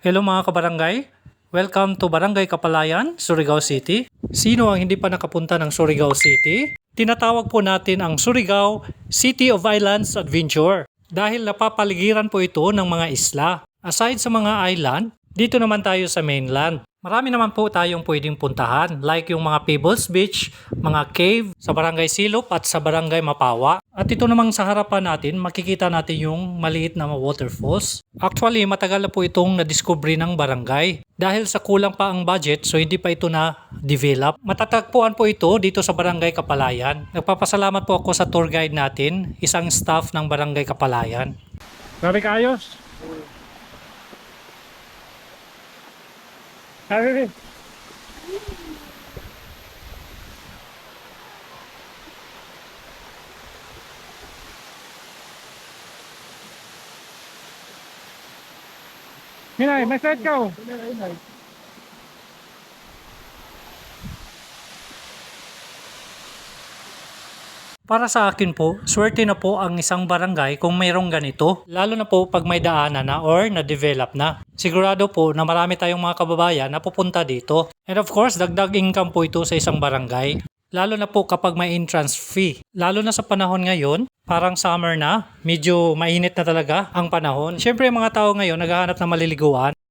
Hello mga kabarangay, welcome to Barangay Kapalayan, Surigao City. Sino ang hindi pa nakapunta ng Surigao City? Tinatawag po natin ang Surigao City of Islands Adventure dahil napapaligiran po ito ng mga isla. Aside sa mga island, dito naman tayo sa mainland. Marami naman po tayong pwedeng puntahan like yung mga Pebbles Beach, mga cave sa Barangay Silop at sa Barangay Mapawa. At ito namang sa harapan natin, makikita natin yung maliit na waterfalls. Actually, matagal na po itong na-discovery ng barangay. Dahil sa kulang pa ang budget, so hindi pa ito na-develop. Matatagpuan po ito dito sa Barangay Kapalayan. Nagpapasalamat po ako sa tour guide natin, isang staff ng Barangay Kapalayan. Grabe kaayos. Hả đi đi. Như này, message câu. Para sa akin po, swerte na po ang isang barangay kung mayroong ganito. Lalo na po pag may daanan na or na-develop na. Sigurado po na marami tayong mga kababayan na pupunta dito. And of course, dagdag income po ito sa isang barangay. Lalo na po kapag may entrance fee. Lalo na sa panahon ngayon, parang summer na, medyo mainit na talaga ang panahon. Siyempre mga tao ngayon naghahanap ng maliliguan.